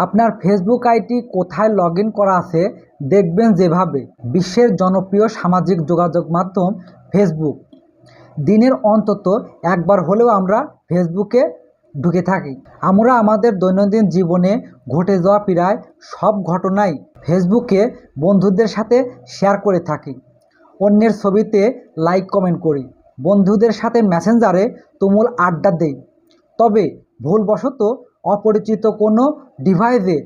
আপনার Facebook ID কোথায় log করা আছে দেখবেন যেভাবে বিশ্বের জনপ্রিয় সামাজিক যোগাযোগ মাধ্যম ফেসবুক দিনের অন্তত একবার হলেও আমরা ফেসবুকে ঢুকে থাকি। আমরা আমাদের দৈনন্দিন জীবনে ঘটে যাওয়া প্রায় সব ঘটনাই ফেসবুকে বন্ধুদের সাথে শেয়ার করে থাকি। অন্যের ছবিতে লাইক কমেন্ট করি। বন্ধুদের সাথে মেসেঞ্জারে তুমুল আড্ডা দেই। তবে ভুলবশত অপরিচিত কোনো ডিভাইসে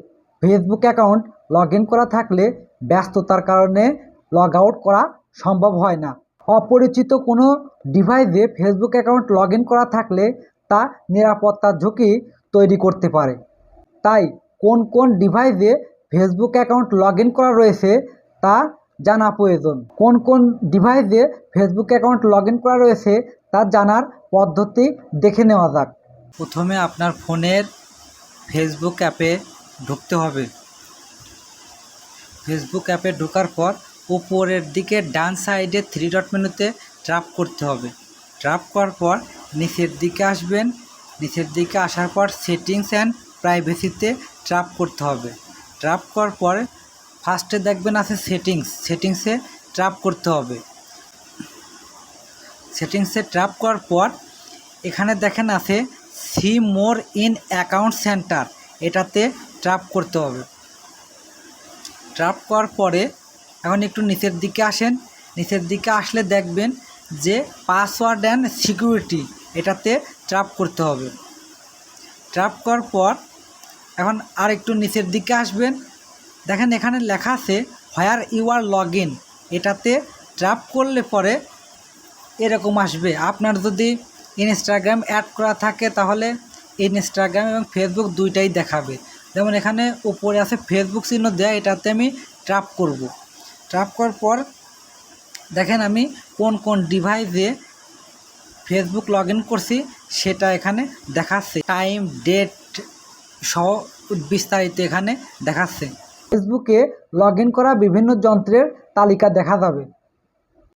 ফেসবুক অ্যাকাউন্ট লগ করা থাকলে ব্যস্ততার কারণে লগ আউট করা সম্ভব হয় না। অপরিচিত কোনো ডিভাইসে ফেসবুক অ্যাকাউন্ট লগ করা থাকলে তা নিরাপত্তার ঝুঁকি তৈরি করতে পারে। তাই কোন কোন ডিভাইসে ফেসবুক অ্যাকাউন্ট লগ করা রয়েছে তা জানা প্রয়োজন। কোন কোন ডিভাইসে ফেসবুক অ্যাকাউন্ট লগ করা রয়েছে তা জানার পদ্ধতি দেখে নেওয়া যাক। প্রথমে আপনার ফোনের ফেসবুক অ্যাপে ঢুকতে হবে। ফেসবুক অ্যাপে ঢোকার পর উপরের দিকে ডান সাইডে থ্রি ডট মেনুতে ট্র্যাপ করতে হবে। ট্র্যাপ করার পর নিচের দিকে আসবেন। নিচের দিকে আসার পর সেটিংস অ্যান্ড প্রাইভেসিতে ট্র্যাপ করতে হবে। ট্র্যাপ করার পর ফার্স্টে দেখবেন আছে সেটিংস সেটিংসে ট্র্যাপ করতে হবে। সেটিংসে ট্র্যাপ করার পর এখানে দেখেন আছে see more in account center, এটাতে ট্র্যাপ করতে হবে। ট্র্যাপ করার পরে এখন একটু নিচের দিকে আসেন। নিচের দিকে আসলে দেখবেন যে পাসওয়ার্ড অ্যান্ড সিকিউরিটি, এটাতে ট্র্যাপ করতে হবে। ট্র্যাপ করার পর এখন আর একটু নিচের দিকে আসবেন। দেখেন এখানে লেখা আছে where you are log in এটাতে ট্র্যাপ করলে পরে এরকম আসবে। আপনার যদি ইনস্টাগ্রাম অ্যাড করা থাকে, তাহলে ইনস্টাগ্রাম এবং ফেসবুক দুইটাই দেখাবে। যেমন এখানে উপরে আছে ফেসবুক চিহ্ন দেয়া, এটাতে আমি ট্র্যাপ করব। ট্র্যাপ করার পর দেখেন আমি কোন কোন ডিভাইসে ফেসবুক লগ করছি, সেটা এখানে দেখাচ্ছে। টাইম ডেট সহ বিস্তারিত এখানে দেখাচ্ছে। ফেসবুকে লগ করা বিভিন্ন যন্ত্রের তালিকা দেখা যাবে।